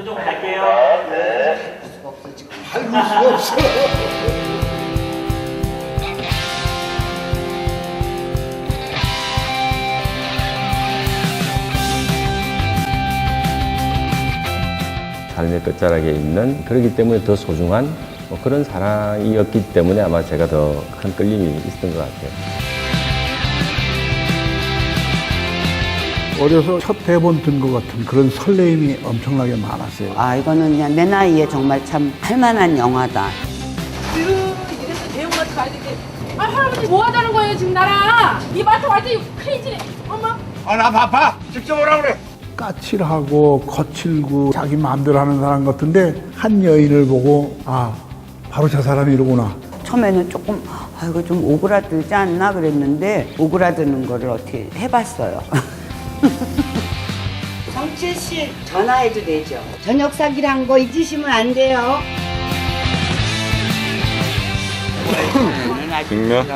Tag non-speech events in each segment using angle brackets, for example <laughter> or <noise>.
표정 갈게요. 밟을 수가 없어. 삶의 끝자락에 있는 그렇기 때문에 더 소중한 뭐 그런 사랑이었기 때문에 아마 제가 더 큰 끌림이 있었던 것 같아요. 어려서 첫 대본 든 것 같은 그런 설레임이 엄청나게 많았어요. 아 이거는 그냥 내 나이에 정말 참 할만한 영화다. 으, 이래서 대형 마트 가야 되는데 아 할아버지 뭐 하자는 거예요 지금 나랑 이 마트 완전히 크레이지네 엄마 아나 바빠 직접 오라 그래 까칠하고 거칠고 자기 마음대로 하는 사람 같은데 한 여인을 보고 아 바로 저 사람이 이러구나. 처음에는 조금 아 이거 좀 오그라들지 않나 그랬는데 오그라드는 거를 어떻게 해봤어요. <laughs> <laughs> 정치 씨 전화해도 되죠. 저녁 사기란 거 잊으시면 안 돼요. <laughs> 분명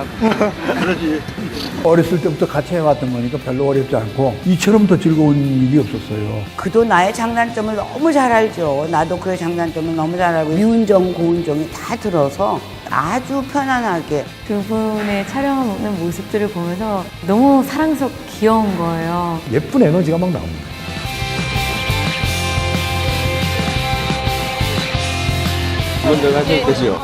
어렸을 때부터 같이 해왔던 거니까 별로 어렵지 않고 이처럼 더 즐거운 일이 없었어요. 그도 나의 장단점을 너무 잘 알죠. 나도 그의 장단점을 너무 잘 알고 미운 점, 고운 점이 다 들어서 아주 편안하게 두 분의 촬영하는 모습들을 보면서 너무 사랑스럽고 귀여운 거예요. 예쁜 에너지가 막 나옵니다. 먼저 하실 것이요.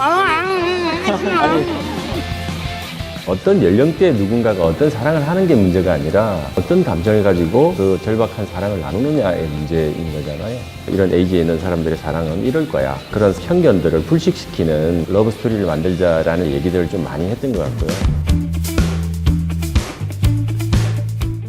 어떤 연령대 누군가가 어떤 사랑을 하는 게 문제가 아니라 어떤 감정을 가지고 그 절박한 사랑을 나누느냐의 문제인 거잖아요. 이런 에이지에 있는 사람들의 사랑은 이럴 거야. 그런 편견들을 불식시키는 러브 스토리를 만들자라는 얘기들을 좀 많이 했던 것 같고요.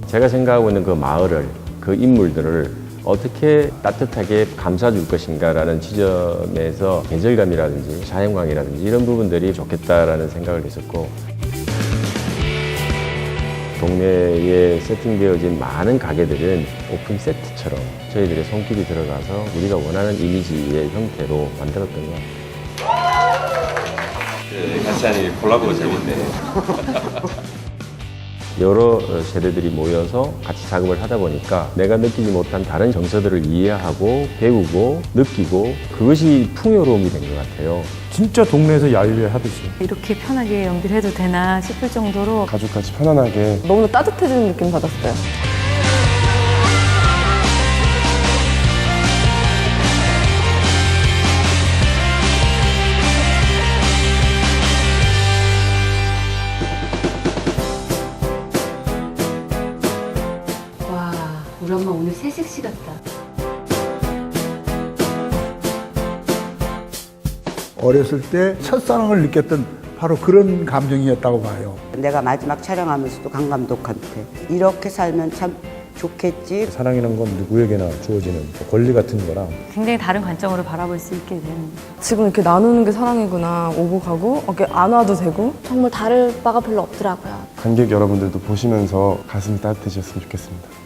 제가 생각하고 있는 그 마을을, 그 인물들을 어떻게 따뜻하게 감싸줄 것인가라는 지점에서 계절감이라든지 자연광이라든지 이런 부분들이 좋겠다라는 생각을 했었고 동네에 세팅되어진 많은 가게들은 오픈 세트처럼 저희들의 손길이 들어가서 우리가 원하는 이미지의 형태로 만들었던 것 같아요. 같이 하니 콜라보 재밌네. 여러 세대들이 모여서 같이 작업을 하다 보니까 내가 느끼지 못한 다른 정서들을 이해하고 배우고 느끼고 그것이 풍요로움이 된 것 같아요. 진짜 동네에서 야유회 하듯이 이렇게 편하게 연기를 해도 되나 싶을 정도로 가족같이 편안하게 너무 따뜻해지는 느낌 받았어요. 우리 엄마 오늘 새색시 같다. 어렸을 때 첫사랑을 느꼈던 바로 그런 감정이었다고 봐요. 내가 마지막 촬영하면서도 강 감독한테 이렇게 살면 참 좋겠지. 사랑이란 건 누구에게나 주어지는 권리 같은 거랑 굉장히 다른 관점으로 바라볼 수 있게 된 지금 이렇게 나누는 게 사랑이구나. 오고 가고 이렇게 안 와도 되고. 정말 다를 바가 별로 없더라고요. 관객 여러분들도 보시면서 가슴이 따뜻해지셨으면 좋겠습니다.